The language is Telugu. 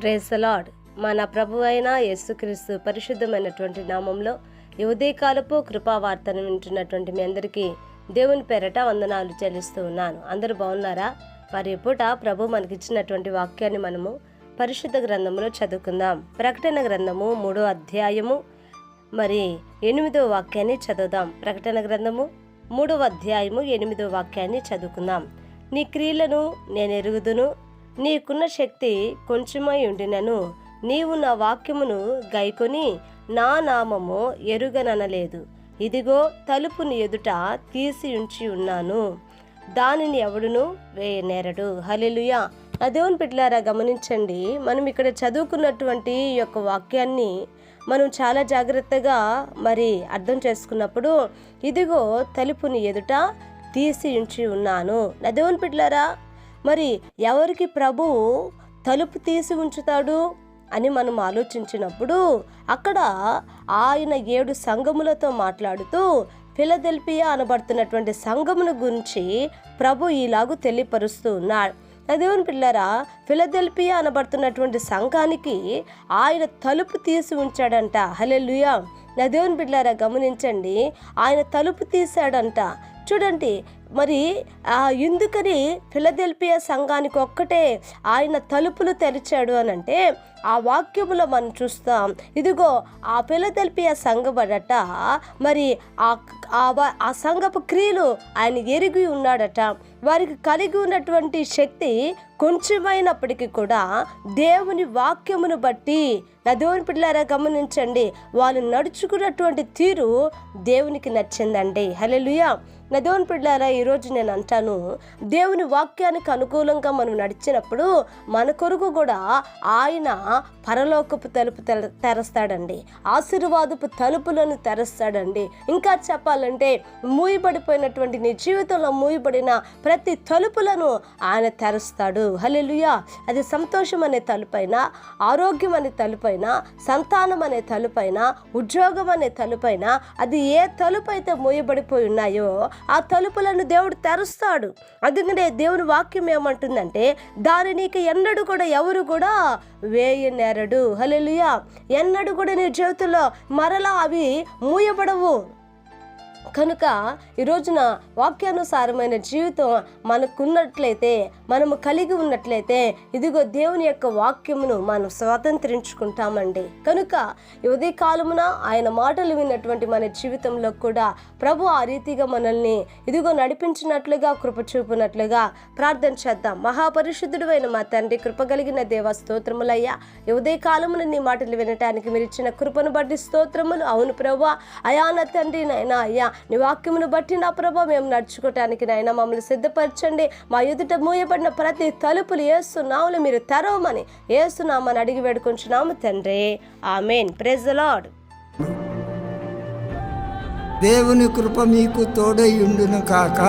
ప్రేస్ మన ప్రభు అయిన యేసుక్రీస్తు పరిశుద్ధమైనటువంటి నామంలో ఈ కృపావార్తను వింటున్నటువంటి మీ అందరికీ దేవుని పేరట వందనాలు చెల్లిస్తూ ఉన్నాను. అందరూ బాగున్నారా? మరి పూట ప్రభు మనకిచ్చినటువంటి వాక్యాన్ని మనము పరిశుద్ధ గ్రంథంలో చదువుకుందాం. ప్రకటన గ్రంథము మూడో అధ్యాయము మరి ఎనిమిదో వాక్యాన్ని చదువుదాం. ప్రకటన గ్రంథము మూడవ అధ్యాయము ఎనిమిదో వాక్యాన్ని చదువుకుందాం. నీ క్రియలను నేను ఎరుగుదును నీకున్న శక్తి కొంచెమై ఉండినను. నీవు నా వాక్యమును గైకొని నా నామము ఎరుగననలేదు. ఇదిగో తలుపుని ఎదుట తీసి ఉంచి ఉన్నాను. దానిని ఎవడును వేయనేరడు. హలెలుయా నా పెట్టారా గమనించండి. మనం ఇక్కడ చదువుకున్నటువంటి ఈ యొక్క వాక్యాన్ని మనం చాలా జాగ్రత్తగా మరి అర్థం చేసుకున్నప్పుడు ఇదిగో తలుపుని ఎదుట తీసి ఉంచి ఉన్నాను. నా దేవుని మరి ఎవరికి ప్రభువు తలుపు తీసి ఉంచుతాడు అని మనం ఆలోచించినప్పుడు అక్కడ ఆయన ఏడు సంఘములతో మాట్లాడుతూ ఫిలదెల్పియా అనబడుతున్నటువంటి సంఘమును గురించి ప్రభు ఈలాగు తెలియపరుస్తూ ఉన్నాడు. నా దేవుని పిల్లరా ఫిలదెల్పియా అనబడుతున్నటువంటి సంఘానికి ఆయన తలుపు తీసి ఉంచాడంట. హలెలుయా నా దేవుని బిడ్డారా గమనించండి. ఆయన తలుపు తీశాడంట. చూడండి మరి ఆ ఎందుకని ఫిలదెల్పియా సంఘానికి ఒక్కటే ఆయన తలుపులు తెరిచాడు అని అంటే ఆ వాక్యములో మనం చూస్తాం ఇదిగో ఆ ఫిలదెల్పియా సంఘబడట మరి ఆ ఆ సంఘపు క్రియలు ఆయన ఎరిగి ఉన్నాడట. వారికి కలిగి ఉన్నటువంటి శక్తి కొంచెమైనప్పటికీ కూడా దేవుని వాక్యమును బట్టి నా దేవుని పిల్లారా గమనించండి వాళ్ళు నడుచుకున్నటువంటి తీరు దేవునికి నచ్చిందండి. హలో నా దేవుని పిల్లారా ఈరోజు నేను అంటాను దేవుని వాక్యానికి అనుకూలంగా మనం నడిచినప్పుడు మన కొరకు కూడా ఆయన పరలోకపు తలుపు తెర- తెరస్తాడండి. ఆశీర్వాదపు తలుపులను తెరస్తాడండి. ఇంకా చెప్పాలంటే మూయబడిపోయినటువంటి నీ జీవితంలో మూయబడిన ప్రతి తలుపులను ఆయన తెరుస్తాడు. హలెలుయా అది సంతోషం అనే తలుపైన ఆరోగ్యం అనే తలుపైన సంతానం అనే తలుపైన ఉద్యోగం అనే తలుపైన అది ఏ తలుపు అయితే మూయబడిపోయి ఉన్నాయో ఆ తలుపులను దేవుడు తెరుస్తాడు. అందుకనే దేవుని వాక్యం ఏమంటుందంటే దాని నీకు ఎన్నడూ కూడా ఎవరు కూడా వేయనేరడు. హల్లెలూయా. ఎన్నడూ కూడా నీ జీవితంలో మరలా అవి మూయబడవు. కనుక ఈ రోజున వాక్యానుసారమైన జీవితం మనకున్నట్లయితే మనము కలిగి ఉన్నట్లయితే ఇదిగో దేవుని యొక్క వాక్యమును మనం స్వాతంత్రించుకుంటామండి. కనుక ఉదయ కాలమున ఆయన మాటలు విన్నటువంటి మన జీవితంలో కూడా ప్రభు ఆ రీతిగా మనల్ని ఇదిగో నడిపించినట్లుగా కృప చూపినట్లుగా ప్రార్థన చేద్దాం. మహాపరిశుద్ధుడు అయిన మా తండ్రి కృప కలిగిన దేవ స్తోత్రములయ్యా. ఉదయ కాలమున నీ మాటలు వినటానికి మీరు ఇచ్చిన కృపను బట్టి స్తోత్రములు. అవును ప్రభు అయా నా తండ్రి నాయన అయ్యా. నీ వాక్యమును బట్టి నా ప్రభా మేము నడుచుకోవటానికి నాయన మమ్మల్ని సిద్ధపరచండి. మా ఎదుట మూయబడిన ప్రతి తలుపులు ఏస్తున్నాములు మీరు తెరవమని ఏస్తున్నామని అడిగి వేడుకుంటున్నాము తండ్రి. ఆమెన్. ప్రెజ్ లాడ్ దేవుని కృప మీకు తోడై ఉండును కాక.